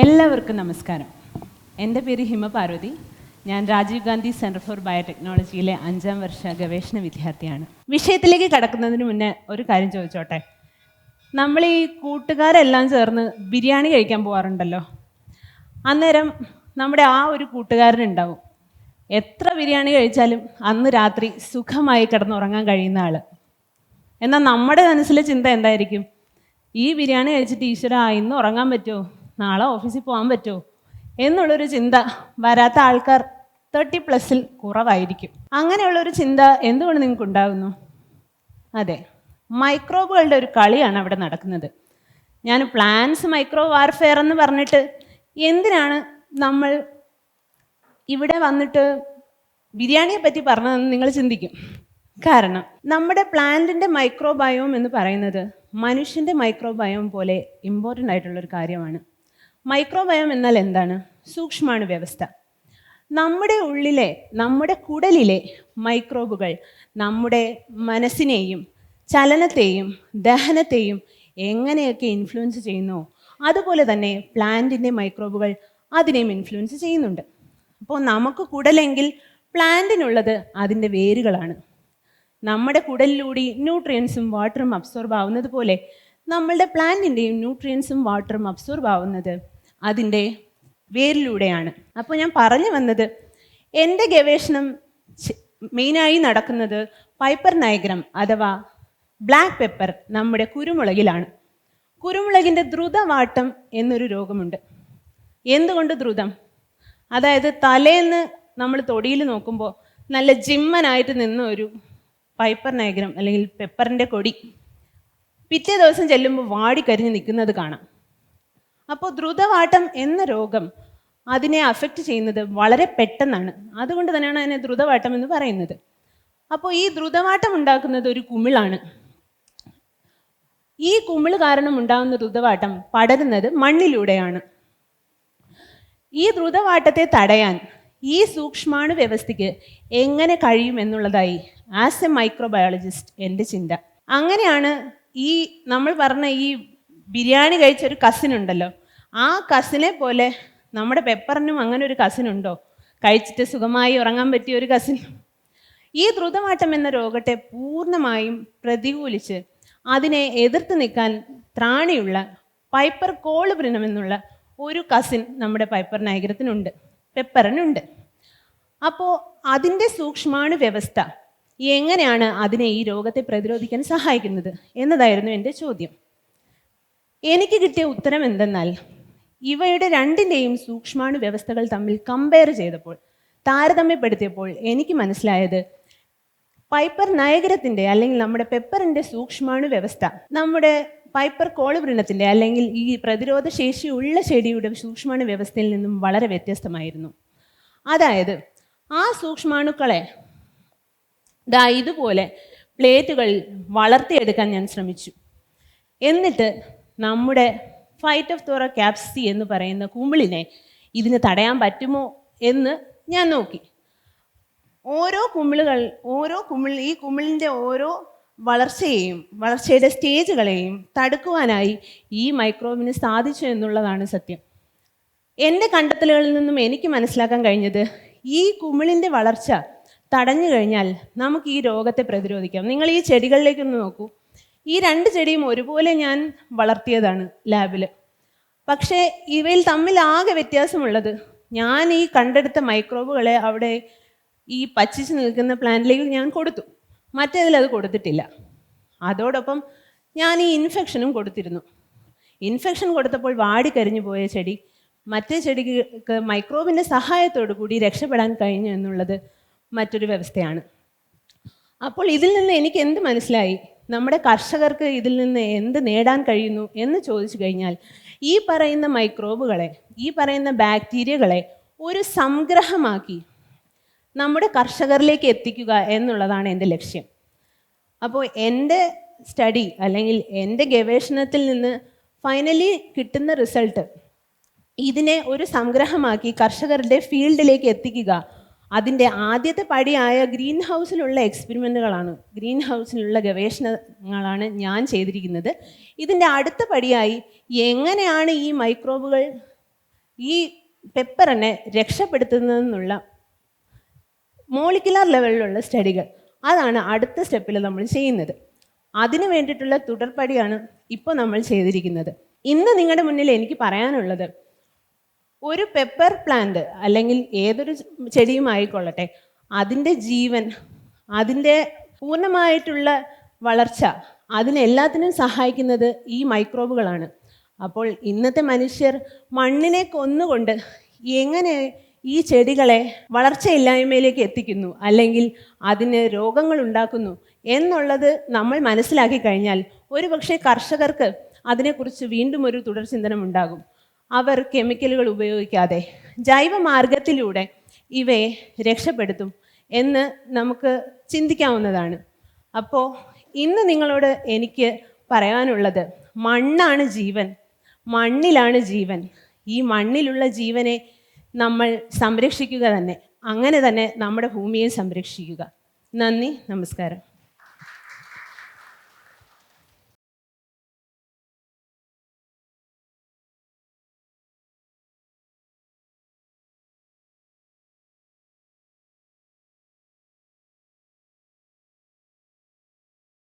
എല്ലാവർക്കും നമസ്കാരം. എന്റെ പേര് ഹിമ പാർവതി. ഞാൻ രാജീവ് ഗാന്ധി സെന്റർ ഫോർ ബയോടെക്നോളജിയിലെ അഞ്ചാം വർഷ ഗവേഷണ വിദ്യാർത്ഥിയാണ്. വിഷയത്തിലേക്ക് കടക്കുന്നതിന് മുന്നേ ഒരു കാര്യം ചോദിച്ചോട്ടെ? നമ്മൾ ഈ കൂട്ടുകാരെല്ലാം ചേർന്ന് ബിരിയാണി കഴിക്കാൻ പോകാറുണ്ടല്ലോ അന്നേരം നമ്മുടെ ആ ഒരു കൂട്ടുകാരനുണ്ടാവും. എത്ര ബിരിയാണി കഴിച്ചാലും അന്ന് രാത്രി സുഖമായി കിടന്നുറങ്ങാൻ കഴിയുന്ന ആൾ എന്നാൽ നമ്മുടെ മനസ്സിലെ ചിന്ത എന്തായിരിക്കും? ഈ ബിരിയാണി കഴിച്ചിട്ട് ഈശ്വര ഇന്ന് ഉറങ്ങാൻ പറ്റുമോ? നാളെ ഓഫീസിൽ പോകാൻ പറ്റുമോ? എന്നുള്ളൊരു ചിന്ത വരാത്ത ആൾക്കാർ തേർട്ടി പ്ലസിൽ കുറവായിരിക്കും. അങ്ങനെയുള്ളൊരു ചിന്ത എന്തുകൊണ്ട് നിങ്ങൾക്ക് ഉണ്ടാകുന്നു അതെ മൈക്രോബുകളുടെ ഒരു കളിയാണ് അവിടെ നടക്കുന്നത്. ഞാൻ പ്ലാൻസ് മൈക്രോ വാർഫെയർ എന്ന് പറഞ്ഞിട്ട് എന്തിനാണ് നമ്മൾ ഇവിടെ വന്നിട്ട് ബിരിയാണിയെ പറ്റി പറഞ്ഞതെന്ന് നിങ്ങൾ ചിന്തിക്കും. കാരണം നമ്മുടെ പ്ലാന്റിന്റെ മൈക്രോബയോം എന്ന് പറയുന്നത് മനുഷ്യന്റെ മൈക്രോബയോം പോലെ ഇമ്പോർട്ടന്റ് ആയിട്ടുള്ളൊരു കാര്യമാണ്. മൈക്രോബയോം എന്നാൽ എന്താണ്? സൂക്ഷ്മാണു വ്യവസ്ഥ. നമ്മുടെ ഉള്ളിലെ നമ്മുടെ കുടലിലെ മൈക്രോബുകൾ നമ്മുടെ മനസ്സിനെയും ചലനത്തെയും ദഹനത്തെയും എങ്ങനെയൊക്കെ ഇൻഫ്ലുവൻസ് ചെയ്യുന്നു? അതുപോലെ തന്നെ പ്ലാന്റിന്റെ മൈക്രോബുകൾ അതിനെയും ഇൻഫ്ലുവൻസ് ചെയ്യുന്നുണ്ട്. അപ്പോൾ നമുക്ക് കുടലെങ്കിൽ പ്ലാന്റിനുള്ളത് അതിന്റെ വേരുകളാണ്. നമ്മുടെ കുടലിലൂടെ ന്യൂട്രിയൻസും വാട്ടറും അബ്സോർബ് ആവുന്നത് പോലെ നമ്മളുടെ പ്ലാന്റിന്റെയും ന്യൂട്രിയൻസും വാട്ടറും അബ്സോർബ് ആവുന്നത് അതിന്റെ വേരിലൂടെയാണ്. അപ്പോൾ ഞാൻ പറഞ്ഞു വന്നത് എന്റെ ഗവേഷണം മെയിനായി നടക്കുന്നത് പൈപ്പർ നയഗ്രം അഥവാ ബ്ലാക്ക് പെപ്പർ നമ്മുടെ കുരുമുളകിലാണ്. കുരുമുളകിന്റെ ദ്രുതവാട്ടം എന്നൊരു രോഗമുണ്ട്. എന്തുകൊണ്ട് ദ്രുതം? അതായത് തലേന്ന് നമ്മൾ തൊടിയിൽ നോക്കുമ്പോൾ നല്ല ജിമ്മനായിട്ട് നിന്ന ഒരു പൈപ്പർ നയഗ്രം അല്ലെങ്കിൽ പെപ്പറിന്റെ കൊടി പിറ്റേ ദിവസം ചെല്ലുമ്പോൾ വാടി വാടിക്കരിഞ്ഞ് നിൽക്കുന്നത് കാണാം. അപ്പോൾ ദ്രുതവാട്ടം എന്ന രോഗം അതിനെ അഫക്റ്റ് ചെയ്യുന്നത് വളരെ പെട്ടെന്നാണ്. അതുകൊണ്ട് തന്നെയാണ് അതിനെ ദ്രുതവാട്ടം എന്ന് പറയുന്നത്. അപ്പോൾ ഈ ദ്രുതവാട്ടം ഉണ്ടാക്കുന്നത് ഒരു കുമിളാണ്. ഈ കുമിൾ കാരണം ഉണ്ടാകുന്ന ദ്രുതവാട്ടം പടരുന്നത് മണ്ണിലൂടെയാണ്. ഈ ദ്രുതവാട്ടത്തെ തടയാൻ ഈ സൂക്ഷ്മാണു വ്യവസ്ഥയ്ക്ക് എങ്ങനെ കഴിയും എന്നുള്ളതായി ആസ് എ മൈക്രോബയോളജിസ്റ്റ് എന്റെ ചിന്ത. അങ്ങനെയാണ് ഈ നമ്മൾ പറഞ്ഞ ഈ ബിരിയാണി കഴിച്ച ഒരു കസിൻ ഉണ്ടല്ലോ. ആ കസിനെ പോലെ നമ്മുടെ പെപ്പറിനും അങ്ങനെ ഒരു കസിൻ ഉണ്ടോ? കഴിച്ചിട്ട് സുഖമായി ഉറങ്ങാൻ പറ്റിയ ഒരു കസിൻ ഈ ദ്രുതമാറ്റം എന്ന രോഗത്തെ പൂർണമായും പ്രതികൂലിച്ച് അതിനെ എതിർത്ത് നിൽക്കാൻ ത്രാണിയുള്ള പൈപ്പർ കോളുബ്രിനം എന്നുള്ള ഒരു കസിൻ നമ്മുടെ പൈപ്പർ നൈഗ്രത്തിനുണ്ട്. പെപ്പറിനുണ്ട്. അപ്പോൾ അതിന്റെ സൂക്ഷ്മാണു വ്യവസ്ഥ എങ്ങനെയാണ് അതിനെ ഈ രോഗത്തെ പ്രതിരോധിക്കാൻ സഹായിക്കുന്നത് എന്നതായിരുന്നു എന്റെ ചോദ്യം. എനിക്ക് കിട്ടിയ ഉത്തരം എന്തെന്നാൽ ഇവയുടെ രണ്ടിന്റെയും സൂക്ഷ്മാണു വ്യവസ്ഥകൾ തമ്മിൽ കമ്പയർ ചെയ്തപ്പോൾ താരതമ്യപ്പെടുത്തിയപ്പോൾ എനിക്ക് മനസ്സിലായത് പൈപ്പർ നയഗ്രത്തിന്റെ അല്ലെങ്കിൽ നമ്മുടെ പെപ്പറിന്റെ സൂക്ഷ്മാണു വ്യവസ്ഥ നമ്മുടെ പൈപ്പർ കോളുവൃണത്തിന്റെ അല്ലെങ്കിൽ ഈ പ്രതിരോധ ഉള്ള ചെടിയുടെ സൂക്ഷ്മാണു വ്യവസ്ഥയിൽ നിന്നും വളരെ വ്യത്യസ്തമായിരുന്നു. അതായത് ആ സൂക്ഷ്മാണുക്കളെ ദാ ഇതുപോലെ പ്ലേറ്റുകൾ വളർത്തിയെടുക്കാൻ ഞാൻ ശ്രമിച്ചു. എന്നിട്ട് നമ്മുടെ ഫൈറ്റ് ഓഫ് തോറ ക്യാപ്സി എന്ന് പറയുന്ന കുമ്പിളിനെ ഇതിന് തടയാൻ പറ്റുമോ എന്ന് ഞാൻ നോക്കി. ഓരോ കുമിളുകൾ ഓരോ കുമിൾ ഈ കുമിളിന്റെ ഓരോ വളർച്ചയെയും വളർച്ചയുടെ സ്റ്റേജുകളെയും തടുക്കുവാനായി ഈ മൈക്രോബിന് സാധിച്ചു എന്നുള്ളതാണ് സത്യം. എന്റെ കണ്ടെത്തലുകളിൽ നിന്നും എനിക്ക് മനസ്സിലാക്കാൻ കഴിഞ്ഞത് ഈ കുമിളിന്റെ വളർച്ച തടഞ്ഞു കഴിഞ്ഞാൽ നമുക്ക് ഈ രോഗത്തെ പ്രതിരോധിക്കാം. നിങ്ങൾ ഈ ചെടികളിലേക്കൊന്ന് നോക്കൂ. ഈ രണ്ട് ചെടിയും ഒരുപോലെ ഞാൻ വളർത്തിയതാണ് ലാബിൽ പക്ഷേ ഇവയിൽ തമ്മിൽ ആകെ വ്യത്യാസമുള്ളത് ഞാൻ ഈ കണ്ടെടുത്ത മൈക്രോബുകളെ അവിടെ ഈ പച്ചിച്ച് നിൽക്കുന്ന പ്ലാന്റിലേക്ക് ഞാൻ കൊടുത്തു. മറ്റേതിൽ അത് കൊടുത്തിട്ടില്ല. അതോടൊപ്പം ഞാൻ ഈ ഇൻഫെക്ഷനും കൊടുത്തിരുന്നു. ഇൻഫെക്ഷൻ കൊടുത്തപ്പോൾ വാടിക്കരിഞ്ഞു പോയ ചെടി മറ്റേ ചെടിക്ക് മൈക്രോബിന്റെ സഹായത്തോടു കൂടി രക്ഷപ്പെടാൻ കഴിഞ്ഞു എന്നുള്ളത് മറ്റൊരു വ്യവസ്ഥയാണ്. അപ്പോൾ ഇതിൽ നിന്ന് എനിക്ക് എന്ത് മനസ്സിലായി? നമ്മുടെ കർഷകർക്ക് ഇതിൽ നിന്ന് എന്ത് നേടാൻ കഴിയുന്നു എന്ന് ചോദിച്ചു കഴിഞ്ഞാൽ ഈ പറയുന്ന മൈക്രോബുകളെ ഈ പറയുന്ന ബാക്ടീരിയകളെ ഒരു സംഗ്രഹമാക്കി നമ്മുടെ കർഷകരിലേക്ക് എത്തിക്കുക എന്നുള്ളതാണ് എന്റെ ലക്ഷ്യം. അപ്പോൾ എന്റെ സ്റ്റഡി അല്ലെങ്കിൽ എന്റെ ഗവേഷണത്തിൽ നിന്ന് ഫൈനലി കിട്ടുന്ന റിസൾട്ട് ഇതിനെ ഒരു സംഗ്രഹമാക്കി കർഷകരുടെ ഫീൽഡിലേക്ക് എത്തിക്കുക അതിന്റെ ആദ്യത്തെ പടിയായ ഗ്രീൻ ഹൗസിലുള്ള എക്സ്പെരിമെന്റുകളാണ്. ഗ്രീൻ ഹൗസിലുള്ള ഗവേഷണങ്ങളാണ് ഞാൻ ചെയ്തിരിക്കുന്നത്. ഇതിന്റെ അടുത്ത പടിയായി എങ്ങനെയാണ് ഈ മൈക്രോബുകൾ ഈ പെപ്പറിനെ രക്ഷപ്പെടുത്തുന്നതെന്നുള്ള മോളിക്കുലാർ ലെവലിലുള്ള സ്റ്റഡികൾ. അതാണ് അടുത്ത സ്റ്റെപ്പിൽ നമ്മൾ ചെയ്യുന്നത്. അതിനു വേണ്ടിയിട്ടുള്ള തുടർപ്പടിയാണ് ഇപ്പോൾ നമ്മൾ ചെയ്തിരിക്കുന്നത്. ഇന്ന് നിങ്ങളുടെ മുന്നിൽ എനിക്ക് പറയാനുള്ളത് ഒരു പെപ്പർ പ്ലാന്റ് അല്ലെങ്കിൽ ഏതൊരു ചെടിയും ആയിക്കൊള്ളട്ടെ അതിന്റെ ജീവൻ അതിന്റെ പൂർണമായിട്ടുള്ള വളർച്ച അതിനെല്ലാത്തിനും സഹായിക്കുന്നത് ഈ മൈക്രോബുകളാണ് അപ്പോൾ ഇന്നത്തെ മനുഷ്യർ മണ്ണിനെ കൊന്നുകൊണ്ട് എങ്ങനെ ഈ ചെടികളെ വളർച്ചയില്ലായ്മയിലേക്ക് എത്തിക്കുന്നു അല്ലെങ്കിൽ അതിന് രോഗങ്ങൾ ഉണ്ടാക്കുന്നു എന്നുള്ളത് നമ്മൾ മനസ്സിലാക്കി കഴിഞ്ഞാൽ ഒരുപക്ഷെ കർഷകർക്ക് അതിനെക്കുറിച്ച് വീണ്ടും ഒരു തുടർചിന്തനം ഉണ്ടാകും. അവർ കെമിക്കലുകൾ ഉപയോഗിക്കാതെ ജൈവമാർഗത്തിലൂടെ ഇവയെ രക്ഷപ്പെടുത്തും എന്ന് നമുക്ക് ചിന്തിക്കാവുന്നതാണ്. അപ്പോൾ ഇന്ന് നിങ്ങളോട് എനിക്ക് പറയാനുള്ളത് മണ്ണാണ് ജീവൻ മണ്ണിലാണ് ജീവൻ. ഈ മണ്ണിലുള്ള ജീവനെ നമ്മൾ സംരക്ഷിക്കുക തന്നെ അങ്ങനെ തന്നെ നമ്മുടെ ഭൂമിയെ സംരക്ഷിക്കുക. നന്ദി നമസ്കാരം.